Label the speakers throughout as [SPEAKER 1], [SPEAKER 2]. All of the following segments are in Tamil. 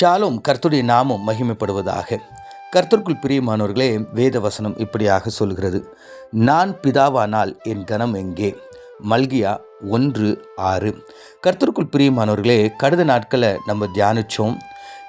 [SPEAKER 1] ஷாலும் கர்த்துடைய நாமம் மகிமைப்படுவதாக. கர்த்தருக்குள் பிரியமானவர்களே வேத வசனம் இப்படியாக சொல்கிறது. நான் பிதாவானால் என் கணம் எங்கே? மல்கியா ஒன்று ஆறு. கர்த்தருக்குள் பிரியமானவர்களே கடந்த நாட்களை நம்ம தியானித்தோம்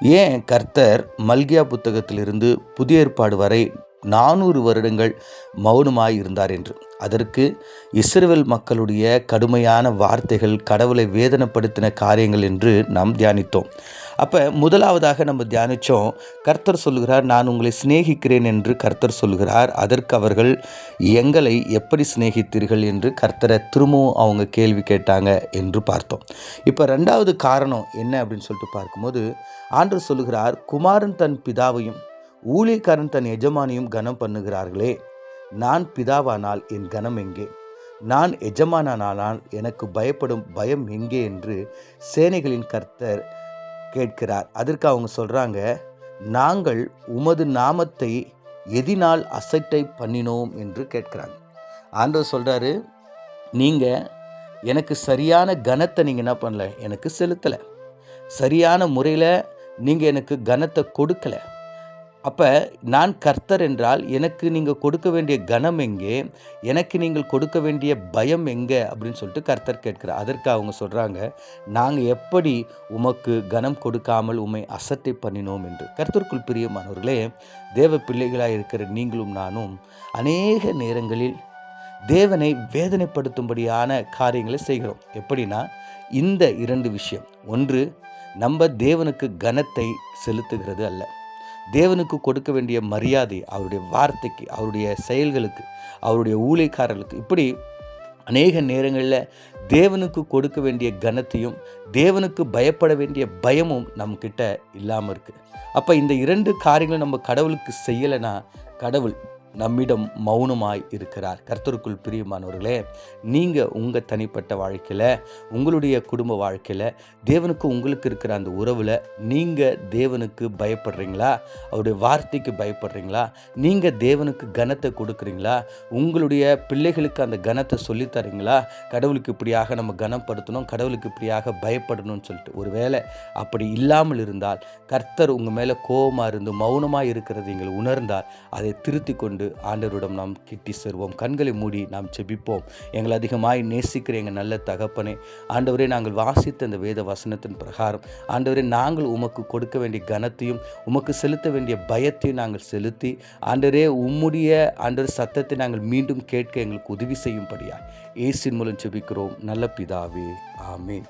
[SPEAKER 1] ஏன் கர்த்தர் மல்கியா புத்தகத்திலிருந்து புதிய ஏற்பாடு வரை நானூறு வருடங்கள் மௌனமாய் இருந்தார் என்று. அதற்கு இஸ்ரேல் மக்களுடைய கடுமையான வார்த்தைகள் கடவுளை வேதனைப்படுத்தின காரியங்கள் என்று நாம் தியானித்தோம். அப்போ முதலாவதாக நம்ம தியானித்தோம் கர்த்தர் சொல்கிறார் நான் உங்களை சிநேகிக்கிறேன் என்று கர்த்தர் சொல்கிறார் அதற்கு அவர்கள் எங்களை எப்படி சிநேகித்தீர்கள்? என்று கர்த்தரை திரும்பவும் அவங்க கேள்வி கேட்டாங்க என்று பார்த்தோம். இப்போ ரெண்டாவது காரணம் என்ன அப்படின்னு சொல்லிட்டு பார்க்கும்போது ஆண்டு சொல்லுகிறார் குமாரன் தன் பிதாவையும் ஊழியக்காரன் தன் எஜமானியும் கனம் பண்ணுகிறார்களே. நான் பிதாவானால் என் கனம் எங்கே? நான் எஜமானானால் எனக்கு பயப்படும் பயம் எங்கே? என்று சேனைகளின் கர்த்தர் கேட்கிறார். அதற்கு அவங்க சொல்கிறாங்க நாங்கள் உமது நாமத்தை எதினால் அசட்டை பண்ணினோம் என்று கேட்குறாங்க. ஆண்டவர் சொல்கிறாரு நீங்கள் எனக்கு சரியான கனத்தை நீங்கள் என்ன பண்ணல? எனக்கு செலுத்தலை. சரியான முறையில் நீங்கள் எனக்கு கனத்தை கொடுக்கலை. அப்போ நான் கர்த்தர் என்றால் எனக்கு நீங்கள் கொடுக்க வேண்டிய கனம் எங்கே? எனக்கு நீங்கள் கொடுக்க வேண்டிய பயம் எங்கே? அப்படின்னு சொல்லிட்டு கர்த்தர் கேட்கிறார். அதற்கு அவங்க சொல்கிறாங்க நாங்கள் எப்படி உமக்கு கனம் கொடுக்காமல் உம்மை அசட்டை பண்ணினோம் என்று? கர்த்தருக்குள் பிரியமானவர்களே தேவ பிள்ளைகளாக இருக்கிற நீங்களும் நானும் அநேக நேரங்களில் தேவனை வேதனைப்படுத்தும்படியான காரியங்களை செய்கிறோம். எப்படின்னா இந்த இரண்டு விஷயம். ஒன்று நம்ம தேவனுக்கு கனத்தை செலுத்துகிறது அல்ல. தேவனுக்கு கொடுக்க வேண்டிய மரியாதை அவருடைய வார்த்தைக்கு அவருடைய செயல்களுக்கு அவருடைய ஊழியக்காரர்களுக்கு இப்படி அநேக நேரங்களில் தேவனுக்கு கொடுக்க வேண்டிய கனத்தையும் தேவனுக்கு பயப்பட வேண்டிய பயமும் நம்மக்கிட்ட இல்லாமல் இருக்குது அப்போ இந்த இரண்டு காரியங்களும் நம்ம கடவுளுக்கு செய்யலைன்னா கடவுள் நம்மிடம் மௌனமாய் இருக்கிறார். கர்த்தருக்குள் பிரியமானவர்களே நீங்கள் உங்கள் தனிப்பட்ட வாழ்க்கையில் உங்களுடைய குடும்ப வாழ்க்கையில் தேவனுக்கு உங்களுக்கு இருக்கிற அந்த உறவில் நீங்கள் தேவனுக்கு பயப்படுறீங்களா? அவருடைய வார்த்தைக்கு பயப்படுறீங்களா? நீங்கள் தேவனுக்கு கனத்தை கொடுக்குறீங்களா? உங்களுடைய பிள்ளைகளுக்கு அந்த கனத்தை சொல்லித்தரீங்களா கடவுளுக்கு இப்படியாக நம்ம கனப்படுத்தணும் கடவுளுக்கு இப்படியாக பயப்படணும்னு சொல்லிட்டு. ஒருவேளை அப்படி இல்லாமல் இருந்தால் கர்த்தர் உங்கள் மேலே கோபமாக இருந்து மௌனமாக இருக்கிறது நீங்கள் உணர்ந்தால் அதை திருத்தி கொண்டு ஆண்டவரிடம் நாம் கிட்டி செல்வோம் கண்களை மூடி நாம் செபிப்போம் எங்களை அதிகமாய் நேசிக்கிற எங்கள் நல்ல தகப்பனே ஆண்டவரே நாங்கள் வாசித்த இந்த வேத வசனத்தின் பிரகாரம் ஆண்டவரே நாங்கள் உமக்கு கொடுக்க வேண்டிய கனத்தையும் உமக்கு செலுத்த வேண்டிய பயத்தையும் நாங்கள் செலுத்தி ஆண்டவரே உம்முடைய ஆண்டவர் சத்தத்தை நாங்கள் மீண்டும் கேட்க எங்களுக்கு உதவி செய்யும்படியா இயேசின் மூலம் செபிக்கிறோம் நல்ல பிதாவே ஆமேன்.